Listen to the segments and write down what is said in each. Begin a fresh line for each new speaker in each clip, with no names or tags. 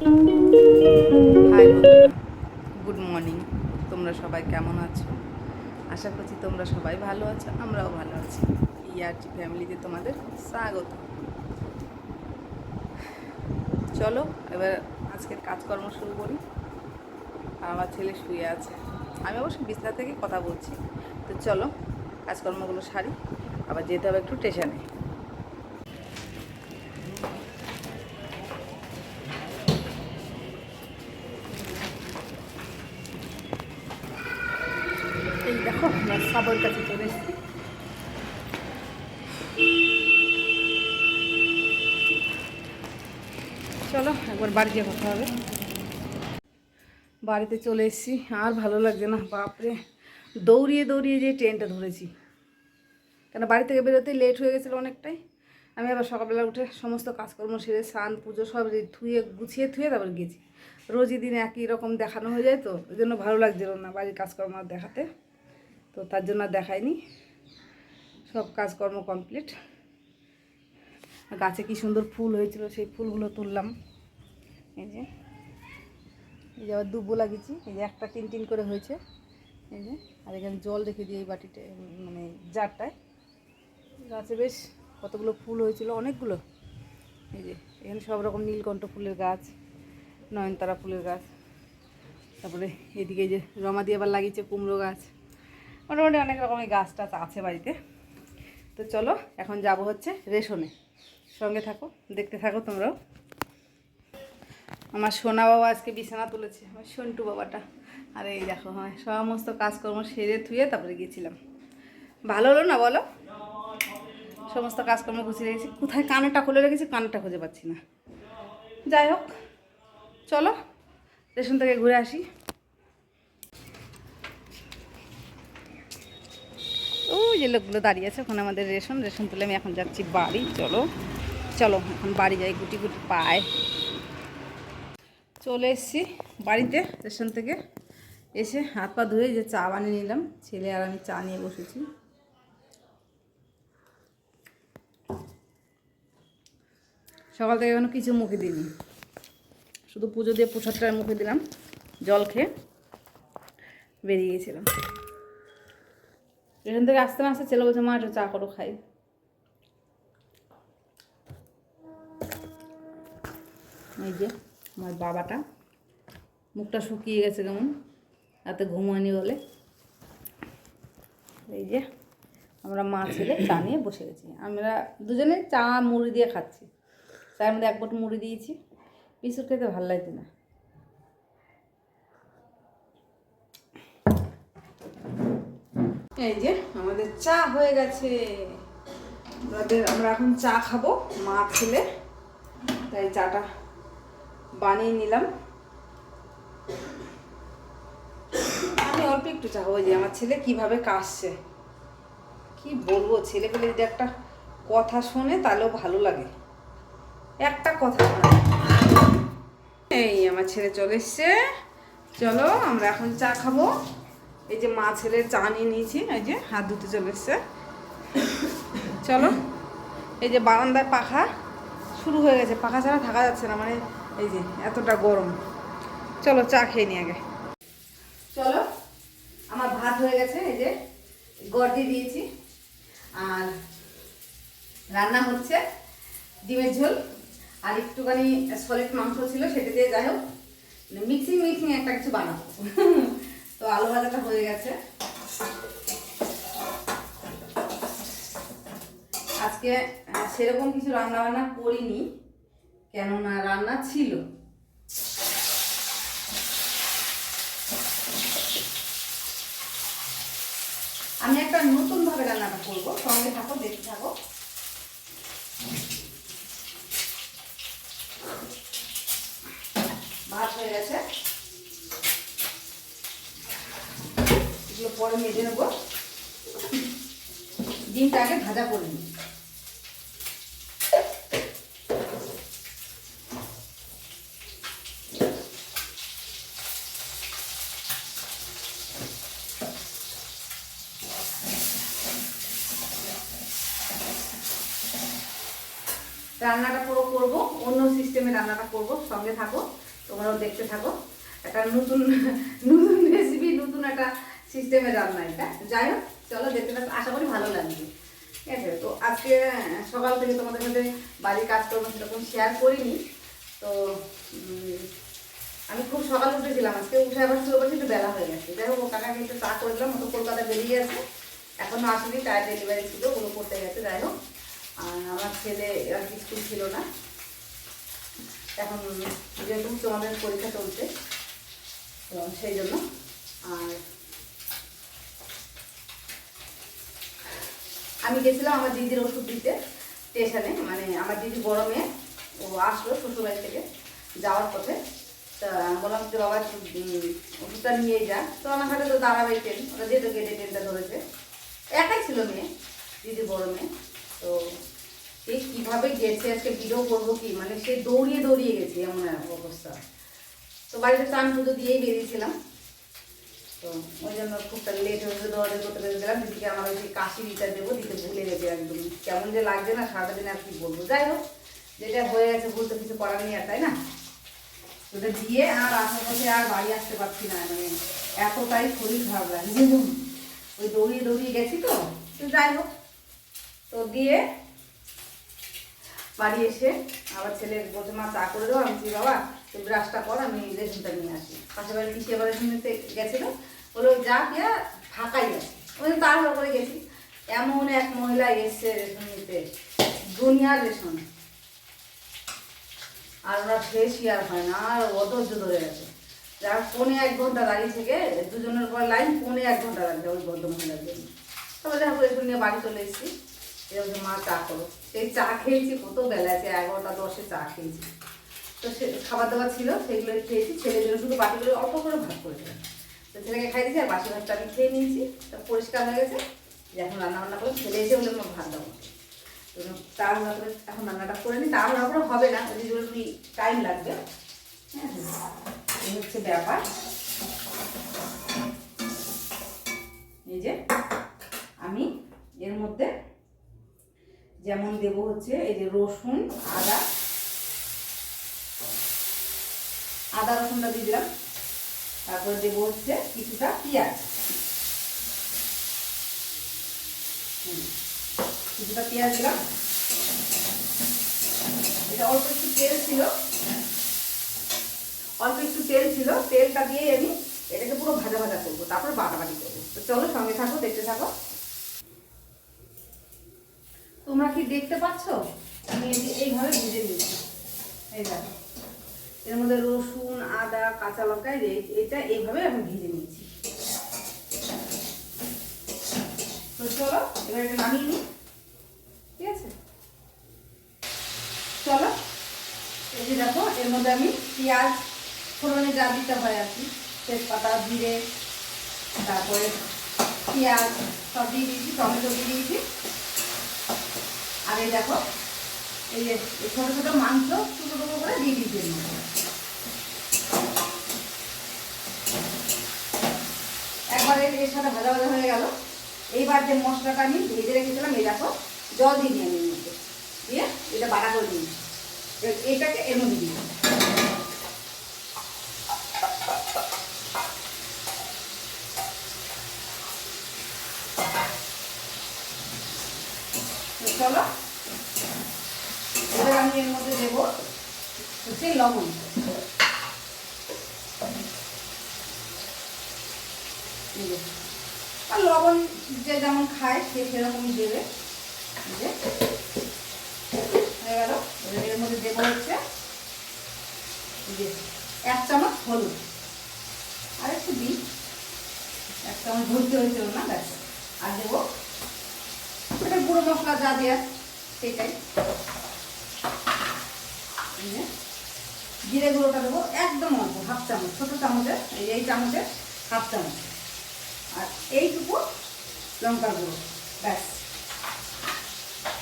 Hi good morning তোমরা সবাই কেমন আছো? আশা করছি তোমরা সবাই ভালো আছো, আমরাও ভালো আছি। ইয়ারটি ফ্যামিলিতে তোমাদের স্বাগত। চলো, এবার আজকের কাজকর্ম শুরু করি। আমার ছেলে শুয়ে আছে। আমি অবশ্য বিছনা থেকে কথা বলছি। তো চলো, কাজকর্মগুলো সারি। আবার যেতে হবে একটু স্টেশনে এই দেখো সাবর কাছে চলে এসেছি। চলো, একবার বাড়ি গিয়ে কথা হবে। বাড়িতে চলে এসেছি, আর ভালো লাগছে না, বাপরে। দৌড়িয়ে দৌড়িয়ে যে ট্রেনটা ধরেছি। কেন, বাড়ি থেকে বেরোতে লেট হয়ে গেছিল অনেকটাই। আমি আবার সকালবেলা উঠে সমস্ত কাজকর্ম সেরে, স্নান, পুজো সব ধুয়ে, গুছিয়ে ধুয়ে তারপর গেছি রোজই দিন একই রকম দেখানো হয়ে যায় তো, ওই জন্য ভালো লাগছিল না বাড়ির কাজকর্ম দেখাতে। তো তার জন্য আর দেখাইনি। সব কাজকর্ম কমপ্লিট গাছে কি সুন্দর ফুল হয়েছিল, সেই ফুলগুলো তুললাম। এই যে এই যে আবার দুব্বো লাগিয়েছি। এই যে একটা টিন টিন করে হয়েছে। এই যে, আর এখানে জল রেখে দিই এই বাটিতে মানে জারটায়। গাছে বেশ কতগুলো ফুল হয়েছিল, অনেকগুলো। এই যে, এখানে সব রকম নীলকণ্ঠ ফুলের গাছ, নয়নতারা ফুলের গাছ। তারপরে এদিকে যে রমা দিয়ে আবার লাগিয়েছে কুমড়ো গাছ। মোটামুটি অনেক রকমের গাছ টাছ আছে বাড়িতে। তো চলো, এখন যাব হচ্ছে রেশনে। সঙ্গে থাকো, দেখতে থাকো তোমরাও। আমার সোনা বাবা আজকে বিছানা তুলেছে, আমার সন্টু বাবাটা। আর এই দেখো হ্যাঁ সমস্ত কাজকর্ম সেরে থুয়ে তারপরে গিয়েছিলাম। ভালো হলো না বলো? সমস্ত কাজকর্ম গুছিয়ে রেখেছি। কোথায় কানেরটা খুলে রেখেছি, কানেরটা খুঁজে পাচ্ছি না। যাই হোক, চলো, রেশন থেকে ঘুরে আসি। ওই যে লোকগুলো দাঁড়িয়ে আছে, ওখানে আমাদের রেশন রেশন তুলে আমি এখন যাচ্ছি বাড়ি, চলো। চলো, এখন বাড়ি যাই, গুটি গুটি পায়। চলে এসেছি বাড়িতে রেশন থেকে। এসে হাত পা ধুয়ে যে চা বানিয়ে নিলাম, ছেলে আর আমি চা নিয়ে বসেছি। সকাল থেকে এখনও কিছু মুখে দিইনি। শুধু পুজো দিয়ে প্রসাদটার মুখে দিলাম, জল খেয়ে বেরিয়ে গেছিলাম। এখান থেকে আসতে না আসতে ছেলে বলছে, মা, একটু চা করো, খাই। এই যে, আমার বাবাটা, মুখটা শুকিয়ে গেছে কেমন, রাতে ঘুমায়নি বলে। এই যে, আমরা মা ছেলে চা নিয়ে বসে গেছি। আমরা দুজনে চা মুড়ি দিয়ে খাচ্ছি। চায়ের মধ্যে এক বট মুড়ি দিয়েছি। বিস্কুট খেতে ভালো লাগছে না। এই যে, আমাদের চা হয়ে গেছে। আমাদের, আমরা এখন চা খাব, মা ছেলে তাই চাটা বানিয়ে নিলাম। আমি অল্প একটু চা ওই যে আমার ছেলে কীভাবে কাশছে। কি বলব ছেলে পেলে যদি একটা কথা শোনে, তাহলেও ভালো লাগে। একটা কথা এই, আমার ছেলে চলে এসছে। চলো, আমরা এখন চা খাব। এই যে মা ছেলের চা নিয়ে নিয়েছি, এই যে হাত ধুতে চলে এসছে চলো, এই যে বারান্দায় পাখা শুরু হয়ে গেছে। পাখা ছাড়া থাকা যাচ্ছে না মানে এই যে এতটা গরম। চলো, চা খেয়ে নি আগে। চলো, আমার ভাত হয়ে গেছে, এই যে গড় দিয়ে দিয়েছি। আর রান্না হচ্ছে ডিমের ঝোল। আর একটুখানি সলিড মাংস ছিল, সেটা দিয়ে যাই হোক, মিক্সিং মিক্সিং একটা কিছু বানাবো। তো আলু ভাজাটা হয়ে গেছে। আজকে সেরকম কিছু রান্না বান্না করিনি, কেননা রান্না ছিল। আমি একটা নতুন ভাবে রান্নাটা করব, সঙ্গে থাকো, দেখতে থাকো। ভাত হয়ে গেছে এগুলো পরে মেজে নেব। ডিমটা আগে ভাজা করে নিই। রান্নাটা পুরো করব, অন্য সিস্টেমে রান্নাটা করব, সঙ্গে থাকো, তোমরাও দেখতে থাকো। একটা নতুন নতুন রেসিপি নতুন একটা সিস্টেমে রান্না এটা। যাই হোক, চলো দেখতে থাকো, আশা করি ভালো লাগবে। ঠিক আছে, তো আজকে সকাল থেকে তোমাদের সাথে বাড়ির কাজকর্ম সেরকম শেয়ার করিনি। তো আমি খুব সকাল উঠেছিলাম, আজকে উঠে আবার শুরু করছি একটু বেলা হয়ে গেছে। যাই হোক ও কাকাকে একটু চা করে দিলাম তো কলকাতা বেরিয়ে গেছে। এখনও আসেনি টায়ার ডেলিভারি ছিল, ওগুলো করতে গেছে, যাই হোক। আর আমার ছেলে আর স্কুল ছিল না। এখন যেহেতু তোমাদের পরীক্ষা চলছে সেই জন্য। আর আমি গেছিলাম আমার দিদির ওষুধ দিতে স্টেশনে মানে আমার দিদি বড় মেয়ে, ও আসলো শ্বশুরবাড়ি থেকে যাওয়ার পথে। তা বললাম যে বাবা ওষুধটা নিয়ে যা। তো আমার হাতে তো দাঁড়াবে ট্রেন ওরা যেহেতু গেটে ট্রেনটা ধরেছে। একাই ছিল মেয়ে, দিদি বড় মেয়ে। তো সে কীভাবে গেছে, আজকে ভিডিও করব কি? মানে সে দৌড়িয়ে দৌড়িয়ে গেছে, এমন অবস্থা। তো বাড়িতে চান পুজো দিয়েই বেরিয়েছিলাম। তো ওই জন্য খুব লেট হয়েছে দৌড়ে করতে পেরেছিলাম দিদিকে আমার ওই কাশি দিতে দেবো দিতে ভুলে গেছে একদম কেমন যে লাগছে না, সারাটা দিন আর কি বলব। যাই হোক, যেটা হয়ে গেছে ভুলতে কিছু করার নেই আর, তাই না? ওটা দিয়ে আর পথে আর বাড়ি আসতে পারছি না মানে এতটাই শরীর খারাপ লাগছে। ওই দৌড়িয়ে দৌড়িয়ে গেছি তো তো যাই হোক, তো দিয়ে বাড়ি এসে আবার ছেলে বলছে চা করে দেবো আমি বাবা তুই ব্রাশটা কর, আমি রেশনটা নিয়ে আসি। পাশে বাড়ি পিছিয়ে এবার রেশন গেছিল, বলে যা পেয়া ফাঁকাই আছে। ওই তাড়াহুড়ো করে গেছি। এমন এক মহিলা এসছে রেশন নিতে দুনিয়ার রেশন আর ওরা শেষই আর হয় না, আর অধৈর্য ধরে গেছে। যার পৌনে এক ঘণ্টা দাঁড়িয়ে থেকে, দুজনের পর লাইন পৌনে এক ঘণ্টা লাগছে ওই ভদ্র মহিলার জন্য। তবে দেখো রেশন নিয়ে বাড়ি চলে এসেছি। এরকম মা, চা করো। সেই চা খেয়েছি, কত বেলা আছে এগারোটা, দশে চা খেয়েছি। তো সে খাবার দাবার ছিল, সেগুলো খেয়েছি। ছেলের জন্য শুধু বাটিগুলো অল্প করে ভাত করেছিলাম তো ছেলেকে খাই দিয়েছি, আর বাসি ভাতটা আমি খেয়ে নিয়েছি। তা পরিষ্কার হয়ে গেছে। যে এখন রান্না বান্না করে ছেলে এসে বলে ভাত দেবো তো তাড়াহুড়া করে এখন রান্নাটা করে নিই তাড়াহুড়া করে হবে না, ওই যেগুলো একটু টাইম লাগবে। হ্যাঁ এই হচ্ছে ব্যাপার। এই যে আমি এর মধ্যে যেমন দেব হচ্ছে এই যে রসুন, আদা আদা রসুনটা দিয়ে দিলাম। তারপরে দেবো হচ্ছে কিছুটা পেঁয়াজ। কিছুটা পেঁয়াজ দিলাম। এটা অল্প একটু তেল ছিল। অল্প একটু তেল ছিল। তেলটা দিয়ে আমি এটাকে পুরো ভাজা ভাজা করব, তারপর বাটাবাটি করব। তো চলো সঙ্গে থাকো, দেখতে থাকো। তোমরা কি দেখতে পাচ্ছ? আমি এইভাবে ভেজে নিয়েছি এই দেখো। এর মধ্যে রসুন, আদা, কাঁচা লঙ্কা এটা এইভাবে আমি ভেজে নিয়েছি। তো চলো, এবার এটা নামিয়ে নিই। ঠিক আছে? চলো, এই যে দেখো, এর মধ্যে আমি পেঁয়াজ, ফোড়নে যা দিতে হয় আর কি, তেজপাতা, জিরে, তারপরে পেঁয়াজ, সব দিয়ে দিয়েছি, টমেটো দিয়ে দিয়েছি। আর এই দেখো, এই যে ছোটো ছোটো মাংস, ছোটো ছোটো করে দিয়ে দিয়েছি এর এর সাথে ভাজা ভাজা হয়ে গেল। এইবার যে মশলাটা আমি ভেজে রেখেছিলাম, এই দেখো, জল দিয়ে নিয়ে আমি মধ্যে দিয়ে এটা বাটা করে দিই এটাকে এর মধ্যে দিই চলো, এবার আমি এর মধ্যে দেবো হচ্ছে লবণ। যে। আর লবণ যে যেমন খায়, সে সেরকমই দেবে। যে, হয়ে গেল। এর মধ্যে দেবো হচ্ছে এক চামচ হলুদ। আর একটু দিই। এক চামচ ভর্তি হয়েছিল না, ব্যাস। আর দেবো এটা গুঁড়ো মশলা যা দেওয়ার সেটাই। জিরে গুঁড়োটা দেবো একদম অল্প, হাফ চামচ, ছোটো চামচের এই চামচের হাফ চামচ। আর এইটুকু লঙ্কার গুঁড়ো, ব্যাস।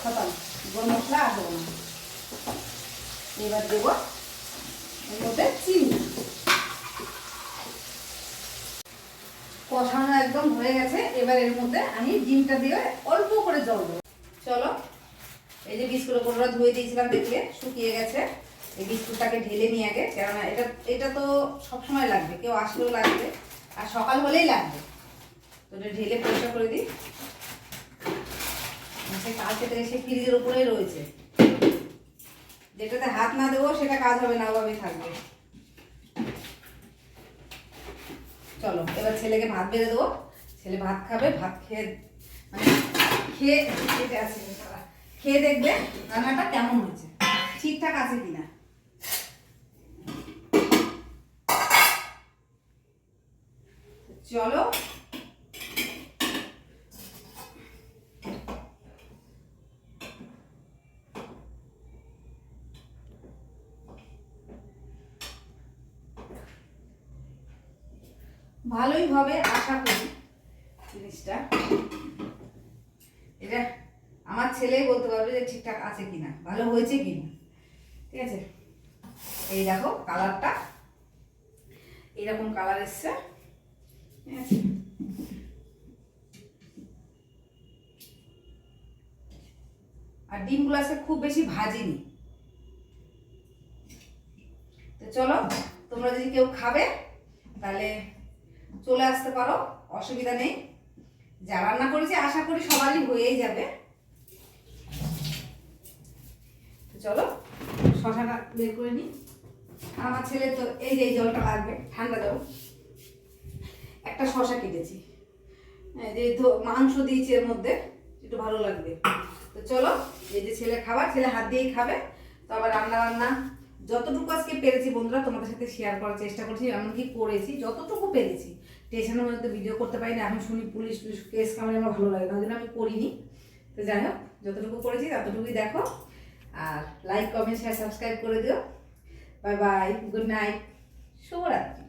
খতম। গুঁড়ো মশলা আর দেবো এবার দেবো এর মধ্যে চিনি। কষানো একদম হয়ে গেছে। এবার এর মধ্যে আমি ডিমটা দিয়ে অল্প করে জল দেবো। চলো, এই যে বিস্কুট ওপরটা ধুয়ে দিয়েছিলাম দেখলে, শুকিয়ে গেছে। এই বিস্কুটটাকে ঢেলে নিয়ে আগে, কেননা এটা এটা তো সবসময় লাগবে, কেউ আসলেও লাগবে। আর সকাল হলেই লাগবে। এটা ঢেলে পরিষ্কার করে দিই। ফ্রিজের উপরেই রয়েছে। যেটাতে হাত না দেবো, সেটা কাজ হবে না, ওভাবেই থাকবে। চলো, এবার ছেলেকে ভাত বেড়ে দেবো। ছেলে ভাত খাবে, ভাত খেয়ে মানে খেয়ে, খেতে আছে খেয়ে দেখবে রান্নাটা কেমন হয়েছে। ঠিকঠাক আছে কিনা। চলো ভালোই হবে, আশা করি জিনিসটা। এটা আমার ছেলেই বলতে পারবে যে ঠিকঠাক আছে কিনা, ভালো হয়েছে কিনা। ঠিক আছে? এই দেখো কালারটা। এইরকম কালার এসছে। ঠিক আছে? আর ডিমগুলো আজকে খুব বেশি ভাজিনি। তো চলো, তোমরা যদি কেউ খাবে, তাহলে চলে আসতে পারো, অসুবিধা নেই। যা রান্না করেছি, আশা করি সবারই হয়েই যাবে। চলো, শশাটা বের করে নিই। আর আমার ছেলে তো এই যে জলটা লাগবে, ঠান্ডা জল। একটা শশা কেটেছি। যে মাংস দিয়েছি এর মধ্যে, একটু ভালো লাগবে। তো চলো, এই যে ছেলে খাবার, ছেলে হাত দিয়েই খাবে। তো আবার রান্না বান্না যতটুকু আজকে পেরেছি বন্ধুরা, তোমাদের সাথে শেয়ার করার চেষ্টা করছি, এমনকি করেছি, যতটুকু পেরেছি। স্টেশনের মধ্যে ভিডিও করতে পারি না এখন শুনি পুলিশ পুলিশ কেস কামড়ে আমার ভালো লাগে না, ওই আমি করিনি। তো যাই হোক, যতটুকু করেছি ততটুকুই দেখো। আর লাইক কমেন্ট শেয়ার সাবস্ক্রাইব করে দিও। বাই বাই গুড নাইট শুভরাত্রি।